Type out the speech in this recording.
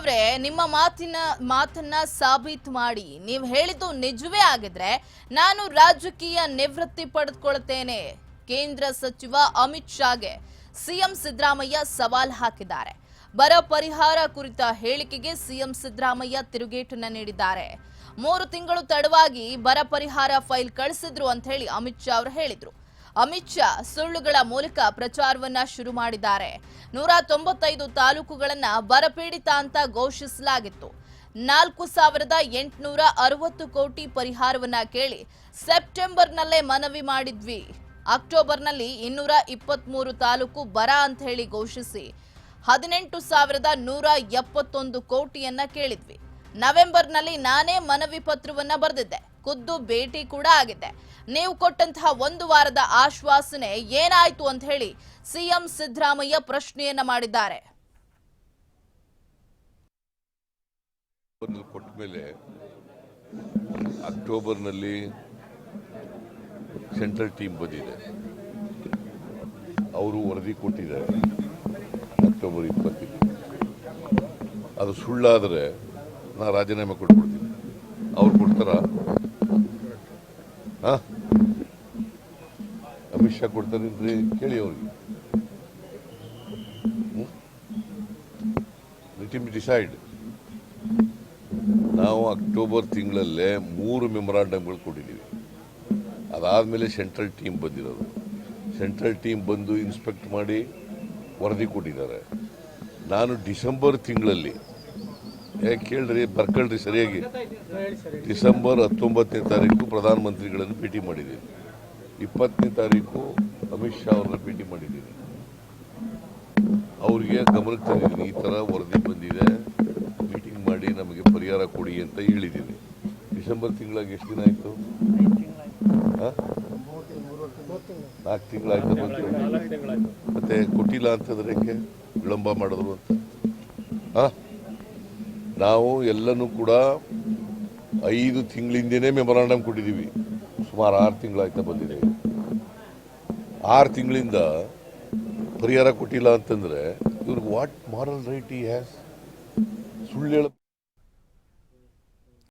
ಅವರೇ, ನಿಮ್ಮ ಮಾತಿನ, ಮಾತನ್ನ ಸಾಬೀತು ಮಾಡಿ. ನೀವು ಹೇಳಿದ್ದು ನಿಜವೇ ಆಗಿದ್ರೆ ನಾನು ರಾಜಕೀಯ ನಿವೃತ್ತಿ ಪಡೆದುಕೊಳ್ತೇನೆ. ಕೇಂದ್ರ ಸಚಿವ ಅಮಿತ್ ಶಾಗೆ ಸಿಎಂ ಸಿದ್ದರಾಮಯ್ಯ ಸವಾಲ್ ಹಾಕಿದ್ದಾರೆ. ಬರ ಪರಿಹಾರ ಕುರಿತ ಹೇಳಿಕೆಗೆ ಸಿಎಂ ಸಿದ್ದರಾಮಯ್ಯ ತಿರುಗೇಟನ್ನ ನೀಡಿದ್ದಾರೆ. ಮೂರು ತಿಂಗಳು ತಡವಾಗಿ ಬರ ಪರಿಹಾರ ಫೈಲ್ ಕಳಿಸಿದ್ರು ಅಂತ ಹೇಳಿ ಅಮಿತ್ ಶಾ ಅವರು ಹೇಳಿದ್ರು. ಅಮಿತ್ ಶಾ ಸುಳ್ಳುಗಳ ಮೂಲಕ ಪ್ರಚಾರವನ್ನ ಶುರು ಮಾಡಿದ್ದಾರೆ. ನೂರ ತೊಂಬತ್ತೈದು ತಾಲೂಕುಗಳನ್ನ ಬರಪೀಡಿತ ಅಂತ ಘೋಷಿಸಲಾಗಿತ್ತು. ನಾಲ್ಕು ಸಾವಿರದ ಎಂಟುನೂರ ಅರವತ್ತು ಕೋಟಿ ಪರಿಹಾರವನ್ನ ಕೇಳಿ ಸೆಪ್ಟೆಂಬರ್ನಲ್ಲೇ ಮನವಿ ಮಾಡಿದ್ವಿ. ಅಕ್ಟೋಬರ್ನಲ್ಲಿ ಇನ್ನೂರ ಇಪ್ಪತ್ಮೂರು ತಾಲೂಕು ಬರ ಅಂತ ಹೇಳಿ ಘೋಷಿಸಿ ಹದಿನೆಂಟು ಸಾವಿರದ ನೂರ ಎಪ್ಪತ್ತೊಂದು ಕೋಟಿಯನ್ನ ಕೇಳಿದ್ವಿ. ನವೆಂಬರ್ನಲ್ಲಿ ನಾನೇ ಮನವಿ ಪತ್ರವನ್ನ ಬರೆದಿದ್ದೆ. ಖುದ್ದು ಭೇಟಿ ಕೂಡ ಆಗಿದ್ದೆ. ನೀವು ಕೊಟ್ಟಂತಹ ಒಂದು ವಾರದ ಆಶ್ವಾಸನೆ ಏನಾಯ್ತು ಅಂತ ಹೇಳಿ ಸಿಎಂ ಸಿದ್ದರಾಮಯ್ಯ ಪ್ರಶ್ನೆಯನ್ನ ಮಾಡಿದ್ದಾರೆ. ಒಂದು ಕೊಟ್ಟ ಮೇಲೆ ಅಕ್ಟೋಬರ್ನಲ್ಲಿ ಸೆಂಟ್ರಲ್ ಟೀಮ್ ಬಂದಿದೆ. ಅವರು ವರದಿ ಕೊಟ್ಟಿದ್ದಾರೆ ಅಕ್ಟೋಬರ್ ಇಪ್ಪತ್ತಿಗೆ ಅದು ಸುಳ್ಳಾದರೆ ನಾ ರಾಜೀನಾಮೆ ಕೊಟ್ಬಿಡ್ತೀನಿ. ಅವ್ರು ಕೊಡ್ತಾರ? ಹಾ? ಅಮಿತ್ ಶಾ ಕೊಡ್ತಾರೇನ್ರಿ ಕೇಳಿ ಅವ್ರಿಗೆ. ಡಿಸೈಡ್ ನಾವು ಅಕ್ಟೋಬರ್ ತಿಂಗಳಲ್ಲೇ ಮೂರು ಮೆಮೊರಾಂಡಮ್ಗಳು ಕೊಟ್ಟಿದ್ದೀವಿ. ಅದಾದಮೇಲೆ ಸೆಂಟ್ರಲ್ ಟೀಮ್ ಬಂದಿರೋದು. ಸೆಂಟ್ರಲ್ ಟೀಮ್ ಬಂದು ಇನ್ಸ್ಪೆಕ್ಟ್ ಮಾಡಿ ವರದಿ ಕೊಟ್ಟಿದ್ದಾರೆ. ನಾನು ಡಿಸೆಂಬರ್ ತಿಂಗಳಲ್ಲಿ ಕೇಳ್ರಿ, ಬರ್ಕೊಳ್ರಿ ಸರಿಯಾಗಿ. ಡಿಸೆಂಬರ್ ಹತ್ತೊಂಬತ್ತನೇ ತಾರೀಕು ಪ್ರಧಾನಮಂತ್ರಿಗಳನ್ನು ಭೇಟಿ ಮಾಡಿದ್ದೀನಿ. ಇಪ್ಪತ್ತನೇ ತಾರೀಕು ಅಮಿತ್ ಶಾ ಅವ್ರನ್ನ ಭೇಟಿ ಮಾಡಿದ್ದೀನಿ. ಅವರಿಗೆ ಗಮನಕ್ಕೆ ತಂದಿದ್ದೀನಿ, ಈ ಥರ ವರದಿ ಬಂದಿದೆ, ಮೀಟಿಂಗ್ ಮಾಡಿ ನಮಗೆ ಪರಿಹಾರ ಕೊಡಿ ಅಂತ ಹೇಳಿದ್ದೀನಿ. ಡಿಸೆಂಬರ್ ತಿಂಗಳಾಗ ಎಷ್ಟು ದಿನ ಆಯಿತು? ನಾಲ್ಕು ತಿಂಗಳಾಯ್ತು ಮತ್ತೆ ಕೊಟ್ಟಿಲ್ಲ ಅಂತಂದ್ರೆ ವಿಳಂಬ ಮಾಡಿದ್ರು ಅಂತ. ಆ? ನಾವು ಎಲ್ಲನೂ ಕೂಡ ಐದು ತಿಂಗಳಿಂದನೇ ಮೆಮೊರಾಂಡಮ್ ಕೊಟ್ಟಿದ್ದೀವಿ. ಸುಮಾರು ಆರು ತಿಂಗಳಾಯ್ತಾ ಬಂದಿದೆ. ಆರು ತಿಂಗಳಿಂದ ಪರಿಹಾರ ಕೊಟ್ಟಿಲ್ಲ ಅಂತಂದ್ರೆ ಇವ್ರಿಗೆ what moral right he has ಸುಳ್ಳು ಹೇಳ